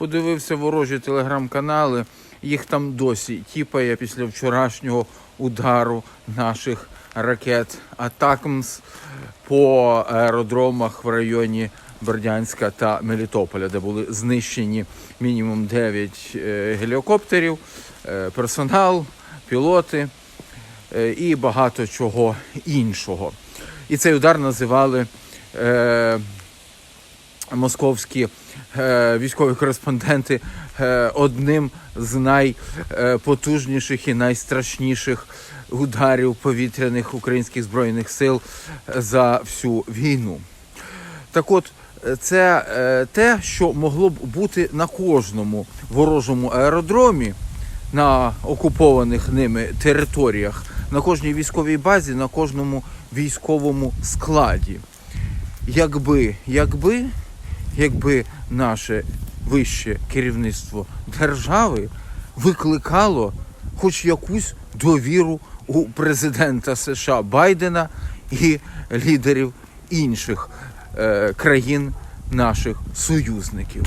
подивився ворожі телеграм-канали. Їх там досі тіпає після вчорашнього удару наших ракет Атакмс по аеродромах в районі Бердянська та Мелітополя, де були знищені мінімум 9 е, гелікоптерів, е, персонал, пілоти е, і багато чого іншого. І цей удар називали московські е, військові кореспонденти е, одним з найпотужніших і найстрашніших ударів повітряних українських збройних сил за всю війну. Так от, е, це е, те, що могло б бути на кожному ворожому аеродромі на окупованих ними територіях, на кожній військовій базі, на кожному військовому складі. Якби, якби, якби наше вище керівництво держави викликало хоч якусь довіру у президента США Байдена і лідерів інших е, країн наших союзників.